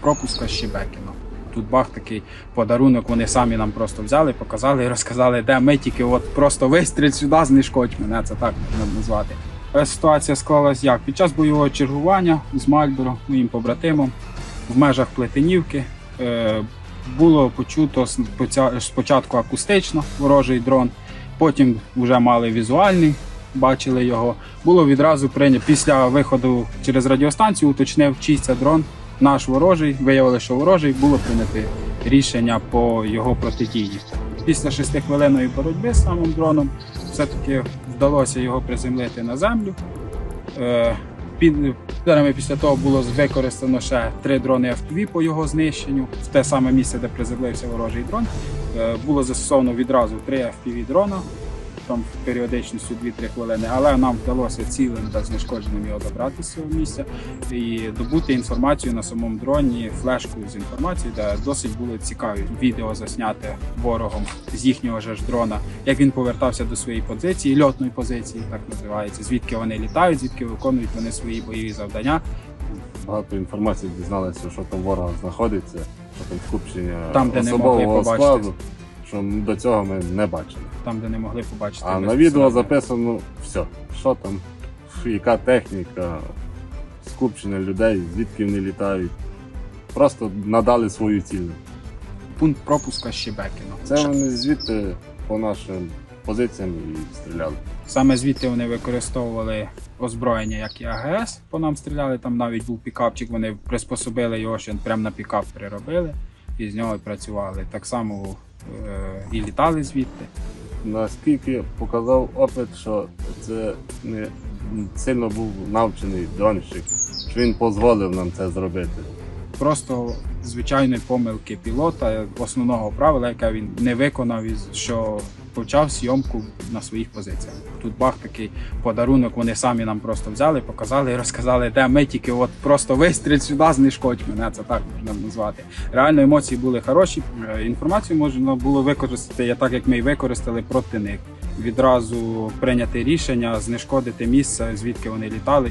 Пропуска Щебекіно. Тут бах такий подарунок, вони самі нам просто взяли, показали і розказали, де ми тільки от просто вистріль сюди, знешкодь мене, це так можна назвати. Е, Ситуація склалась як? Під час бойового чергування з Мальборо, моїм побратимом, в межах Плетенівки е, було почуто спочатку акустично ворожий дрон, потім вже мали візуальний, бачили його. Було відразу прийнято після виходу через радіостанцію, уточнив, чий це дрон, наш ворожий. Виявили, що ворожий, було прийнято рішення по його протидії. Після шестихвилинної боротьби з самим дроном все-таки вдалося його приземлити на землю. Е, Під після того було використано ще три дрони FPV по його знищенню. В те саме місце, де приземлився ворожий дрон. Е, Було застосовано відразу три FPV дрона, там періодичністю 2-3 хвилини, але нам вдалося цілим та знешкодженим його добрати з цього місця і добути інформацію на самому дроні, флешку з інформацією, де досить було цікаві відео засняти ворогом з їхнього ж дрона, як він повертався до своєї позиції, льотної позиції, так називається, звідки вони літають, звідки виконують вони свої бойові завдання. Багато інформації дізналися, що там ворога знаходиться, що там скупчення Там, де не могли особового побачити. складу, що до цього ми не бачили. Там, де не могли побачити. А на відео записано все. Що там, яка техніка, скупчення людей, звідки вони літають. Просто надали свою ціль. пункт пропуска Щебекіно. Це вони звідти по нашим позиціям і стріляли. Саме звідти вони використовували озброєння, як і АГС, по нам стріляли. Там навіть був пікапчик, вони приспособили його, що прямо на пікап приробили і з нього працювали. Так само е, і літали звідти. Наскільки показав опит, що це не сильно був навчений дронщик, що він дозволив нам це зробити. Просто звичайні помилки пілота, основного правила, яке він не виконав, що почав зйомку на своїх позиціях. Тут бах такий подарунок, вони самі нам просто взяли, показали і розказали, де ми тільки от просто вистріль сюди, знешкодь мене, це так можна назвати. Реально емоції були хороші. е, Інформацію можна було використати так, як ми і використали проти них. Відразу прийняти рішення, знешкодити місце, звідки вони літали.